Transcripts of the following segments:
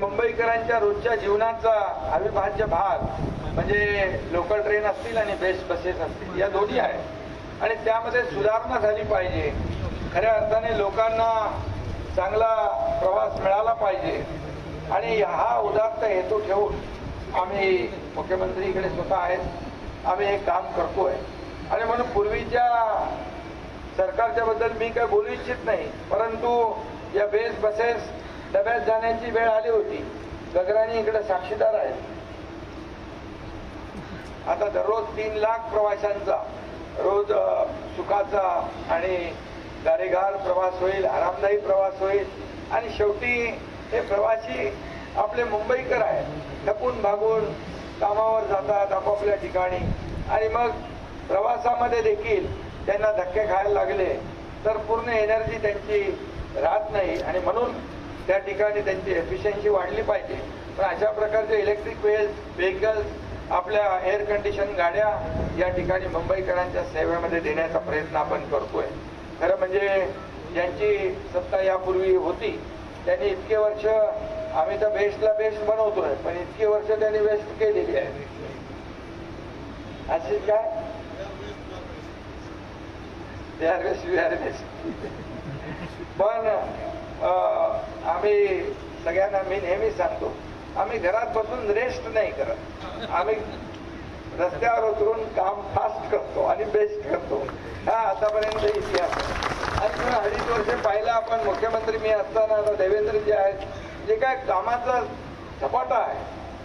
मुंबईकरांच्या रोजच्या जीवनाचा अविभाज्य भाग म्हणजे लोकल ट्रेन असतील आणि बेस्ट बसेस असतील या दोन्ही आहेत. आणि त्यामध्ये सुधारणा झाली पाहिजे. खऱ्या अर्थाने लोकांना चांगला प्रवास मिळाला पाहिजे. आणि हा उदात्त हेतू ठेवून आम्ही मुख्यमंत्रीकडे स्वतः आहेत. आम्ही हे काम करतोय. आणि म्हणून पूर्वीच्या सरकारच्या बद्दल मी काय बोलू इच्छित नाही. परंतु या बेस बसेस डब्यात जाण्याची वेळ आली होती. गगराणी इकडे साक्षीदार आहेत. आता दररोज तीन लाख प्रवाशांचा रोज सुखाचा आणि गारेगार प्रवास होईल आरामदायी प्रवास होईल. आणि शेवटी हे प्रवासी आपले मुंबईकर आहेत. थकून भागून कामावर जातात आपापल्या ठिकाणी. आणि मग प्रवासामध्ये देखील त्यांना धक्के खायला लागले. तर पूर्ण एनर्जी त्यांची राहत नाही. आणि म्हणून त्या ठिकाणी त्यांची एफिशियन्सी वाढली पाहिजे. पण अशा प्रकारचे इलेक्ट्रिक व्हेकल्स आपल्या एअर कंडिशन गाड्या या ठिकाणी मुंबईकरांच्या सेवेमध्ये देण्याचा प्रयत्न आपण करतोय. खरं म्हणजे ज्यांची सत्ता यापूर्वी होती त्यांनी इतके वर्ष आम्ही तर बेस्टला बेस्ट बनवतोय पण इतकी वर्ष त्यांनी वेस्ट केलेली आहे. असे काय? They are best we are best पण आम्ही सगळ्यांना मी नेहमी सांगतो आम्ही घरात बसून रेस्ट नाही करत. आम्ही रस्त्यावर उतरून काम फास्ट करतो आणि बेस्ट करतो. हा आतापर्यंत इतिहास. आणि अडीच वर्ष पाहिलं आपण मुख्यमंत्री मी असताना आता देवेंद्रजी आहेत जे काय कामाचा सपाटा आहे.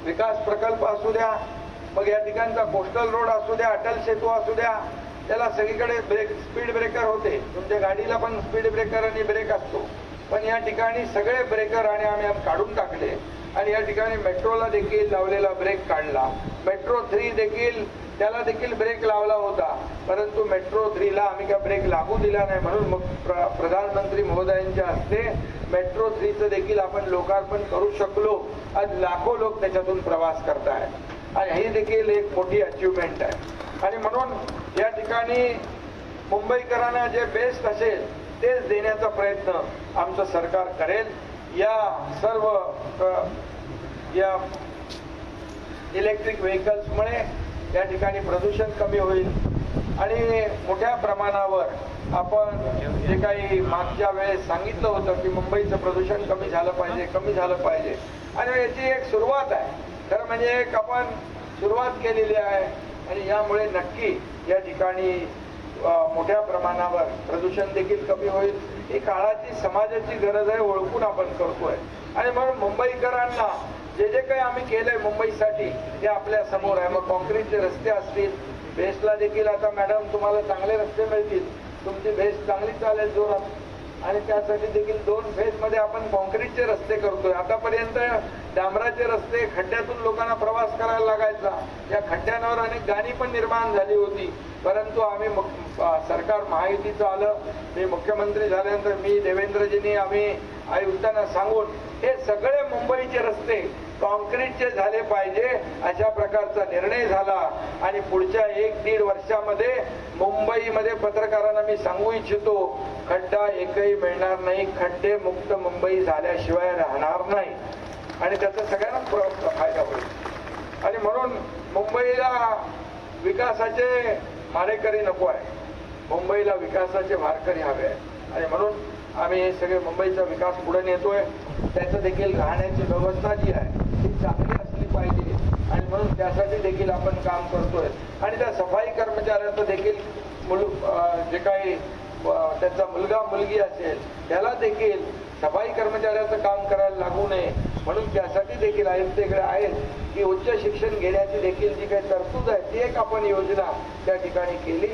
विकास प्रकल्प असू द्या मग या ठिकाणचा कोस्टल रोड असू द्या अटल सेतू असू द्या त्याला सगळीकडे ब्रेक स्पीड ब्रेकर होते. तुमच्या गाडीला पण स्पीड ब्रेकर आणि ब्रेक असतो. पण या ठिकाणी सगळे ब्रेकर आणि आम्ही काढून टाकले. आणि या ठिकाणी मेट्रोला देखील लावलेला ब्रेक काढला. मेट्रो थ्री देखील त्याला देखील ब्रेक लावला होता. परंतु मेट्रो थ्रीला आम्ही काय ब्रेक लागू दिला नाही म्हणून मग प्र- प्रधानमंत्री महोदयांच्या हस्ते मेट्रो थ्रीचं देखील आपण लोकार्पण करू शकलो. आज लाखो लोक त्याच्यातून प्रवास करतायत. आणि ही देखील एक मोठी अचिव्हमेंट आहे. आणि म्हणून या ठिकाणी मुंबईकरांना जे बेस्ट असेल तेच देण्याचा प्रयत्न आमचं सरकार करेल. या सर्व या इलेक्ट्रिक व्हेकल्समुळे या ठिकाणी प्रदूषण कमी होईल. आणि मोठ्या प्रमाणावर आपण जे काही मागच्या वेळेस सांगितलं होतं की मुंबईचं प्रदूषण कमी झालं पाहिजे कमी झालं पाहिजे. आणि याची एक सुरुवात आहे. खरं म्हणजे एक आपण सुरुवात केलेली आहे. आणि यामुळे नक्की या ठिकाणी मोठ्या प्रमाणावर प्रदूषण देखील कमी होईल. ही काळाची समाजाची गरज आहे ओळखून आपण करतोय. आणि म्हणून मुंबईकरांना जे जे काही आम्ही केलंय मुंबईसाठी ते आपल्यासमोर आहे. मग कॉन्क्रीटचे रस्ते असतील बेस्टला देखील आता मॅडम तुम्हाला चांगले रस्ते मिळतील. तुमची बेस्ट चांगली चालेल जोरात. आणि त्यासाठी देखील दोन फेजमध्ये आपण कॉन्क्रीटचे रस्ते करतोय. आतापर्यंत डांबराचे रस्ते खड्ड्यातून लोकांना प्रवास करायला लागायचा. या खड्ड्यांवर अनेक गाणी पण निर्माण झाली होती. परंतु आम्ही सरकार महायुतीचं आलं. मी मुख्यमंत्री झाल्यानंतर मी देवेंद्रजींनी आम्ही आयुक्तांना सांगून हे सगळे मुंबईचे रस्ते कॉन्क्रीटचे झाले पाहिजे अशा प्रकारचा निर्णय झाला. आणि पुढच्या एक दीड वर्षामध्ये मुंबईमध्ये पत्रकारांना मी सांगू इच्छितो खड्डा एकही मिळणार नाही. खड्डे मुक्त मुंबई झाल्याशिवाय राहणार नाही. आणि त्याचा सगळ्यांना फायदा होईल. आणि म्हणून मुंबईला विकासाचे मारेकरी नको आहे. मुंबईला विकासाचे वारकरी हवे आहे आणि म्हणून आम्ही हे सगळे मुंबईचा विकास पुढे नेतोय. त्याचं देखील राहण्याची व्यवस्था जी आहे ती चांगली असली पाहिजे. आणि म्हणून त्यासाठी देखील आपण काम करतोय. आणि त्या सफाई कर्मचाऱ्यांचं देखील मुल जे काही त्यांचा मुलगा मुलगी असेल त्याला देखील सफाई कर्मचाऱ्याचं काम करायला लागू नये. म्हणून त्यासाठी देखील आयुक्तेकडे आहेत की उच्च शिक्षण घेण्याची देखील जी काही तरतूद आहे ती एक आपण योजना त्या ठिकाणी केली.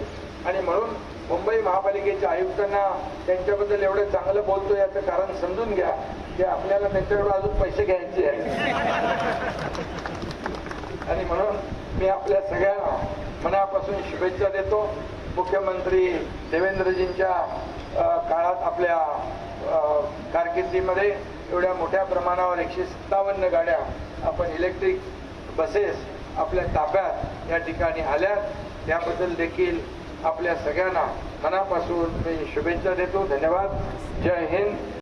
आणि म्हणून मुंबई महापालिकेच्या आयुक्तांना त्यांच्याबद्दल एवढं चांगलं बोलतो याचं कारण समजून घ्या की आपल्याला त्यांच्याकडून अजून पैसे घ्यायचे आहे आणि म्हणून मी आपल्या सगळ्यांना मनापासून शुभेच्छा देतो. मुख्यमंत्री देवेंद्रजींच्या काळात आपल्या कारकिर्दीमध्ये एवढ्या मोठ्या प्रमाणावर एकशे सत्तावन्न गाड्या आपण इलेक्ट्रिक बसेस आपल्या ताब्यात या ठिकाणी आल्यात. त्याबद्दल देखील आपल्या सगळ्यांना मनापासून मी शुभेच्छा देतो. धन्यवाद. जय हिंद.